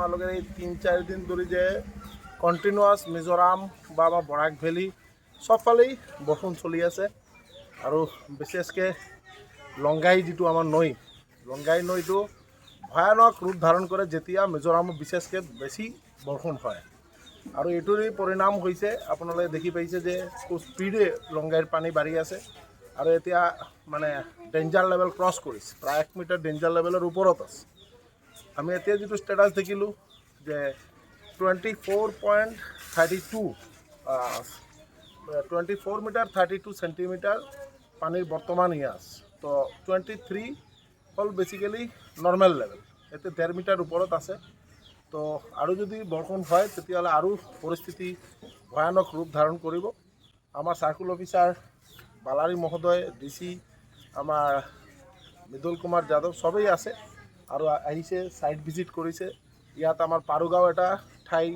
আপোনালোকে এই তিনি চাৰিদিন ধৰি যে কণ্টিনিউৱাছ মিজোৰাম বা আমাৰ বৰাক ভেলী চবফালেই বৰষুণ চলি আছে। আৰু বিশেষকৈ লংগাই যিটো আমাৰ নৈ, লংগাই নৈটো ভয়ানক ৰূপ ধাৰণ কৰে যেতিয়া মিজোৰামত বিশেষকৈ বেছি বৰষুণ হয়। আৰু এইটোৰে পৰিণাম হৈছে, আপোনালোকে দেখি পাইছে যে খুব স্পীডে লংগাইৰ পানী বাঢ়ি আছে আৰু এতিয়া মানে ডেঞ্জাৰ লেভেল ক্ৰছ কৰিছে, প্ৰায় এক মিটাৰ ডেঞ্জাৰ লেভেলৰ ওপৰত আছে। আমি এতিয়া যিটো ষ্টেটাছ দেখিলোঁ যে twenty four point thirty two twenty four metre thirty two centimetre পানীৰ বৰ্তমান ইয়াছ তো টুৱেণ্টি থ্ৰী হ'ল বেচিকেলি নৰ্মেল লেভেল এতিয়া ডেৰ মিটাৰ ওপৰত আছে। তো আৰু যদি বৰষুণ হয়, তেতিয়াহ'লে আৰু পৰিস্থিতি ভয়ানক ৰূপ ধাৰণ কৰিব। আমাৰ চাৰ্কুল অফিচাৰ বালাৰী মহোদয় ডি চি আমাৰ মৃদুল কুমাৰ যাদৱ চবেই আছে। আৰু আহিছে ছাইট ভিজিট কৰিছে ইয়াত আমাৰ পাৰুগাঁও এটা ঠাই,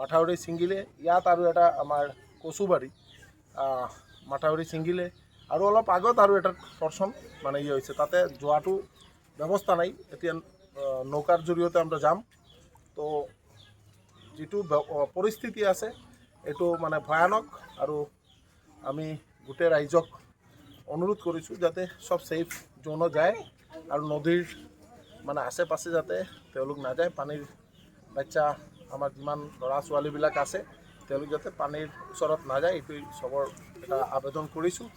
মাথাউৰি ছিঙিলে। ইয়াত আৰু এটা আমাৰ কচুবাৰী মাথাউৰি ছিঙিলে। আৰু অলপ আগত আৰু এটা পৰ্চন মানে ইয়ে হৈছে, তাতে যোৱাটো ব্যৱস্থা নাই। এতিয়া নৌকাৰ জৰিয়তে আমরা যাম। তো, যিটো পৰিস্থিতি আছে, এইটো মানে ভয়ানক। আৰু আমি গোটেই ৰাইজক অনুৰোধ কৰিছোঁ যাতে চব ছেফ জোনত যায় আৰু নদীৰ মানে আশে পাশে যাতে তেওঁলোক নাযায় পানীৰ বাচ্চা আমাৰ যিমান ল'ৰা ছোৱালীবিলাক আছে তেওঁলোক যাতে পানীৰ ওচৰত নাযায় এইটোৱেই চবৰ এটা আবেদন কৰিছোঁ।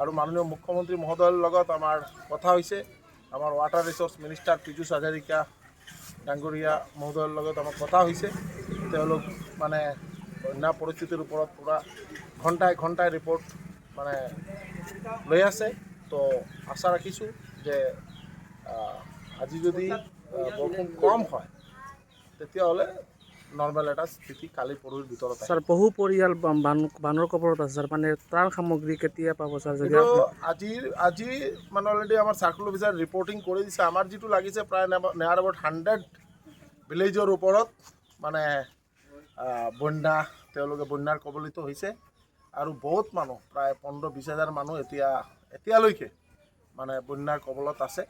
আৰু মাননীয় মুখ্যমন্ত্ৰী মহোদয়ৰ লগত আমাৰ কথা হৈছে আমাৰ water resource minister Piyush Hazarika ডাঙৰীয়া মহোদয়ৰ লগত আমাৰ কথা হৈছে। তেওঁলোক মানে বন্যা পৰিস্থিতিৰ ওপৰত পূৰা ঘণ্টাই ঘণ্টাই ৰিপৰ্ট মানে লৈ আছে। তো আশা ৰাখিছোঁ যে আজি যদি বৰষুণ কম হয় তেতিয়াহ'লে নৰ্মেল এটা স্থিতি কালি পৰহিৰ ভিতৰত স্যার বহু পৰিয়াল বান- বান- বানৰ কবলত আছে স্যার মানে ত্ৰাণ সামগ্ৰী কেতিয়া পাব স্যার যদি আজিৰ আজি মানে অলৰেডি আমাৰ চাৰ্কুল অফিচাৰ ৰিপৰ্টিং কৰি দিছে। আমাৰ যিটো লাগিছে প্ৰায় নেয়াৰ এবাউট হাণ্ড্ৰেড ভিলেজৰ ওপৰত মানে বন্যা তেওঁলোকে বন্যাৰ কবলিত হৈছে। আৰু বহুত মানুহ প্ৰায় পোন্ধৰ বিছ হাজাৰ মানুহ এতিয়া এতিয়ালৈকে মানে বন্যাৰ কবলত আছে।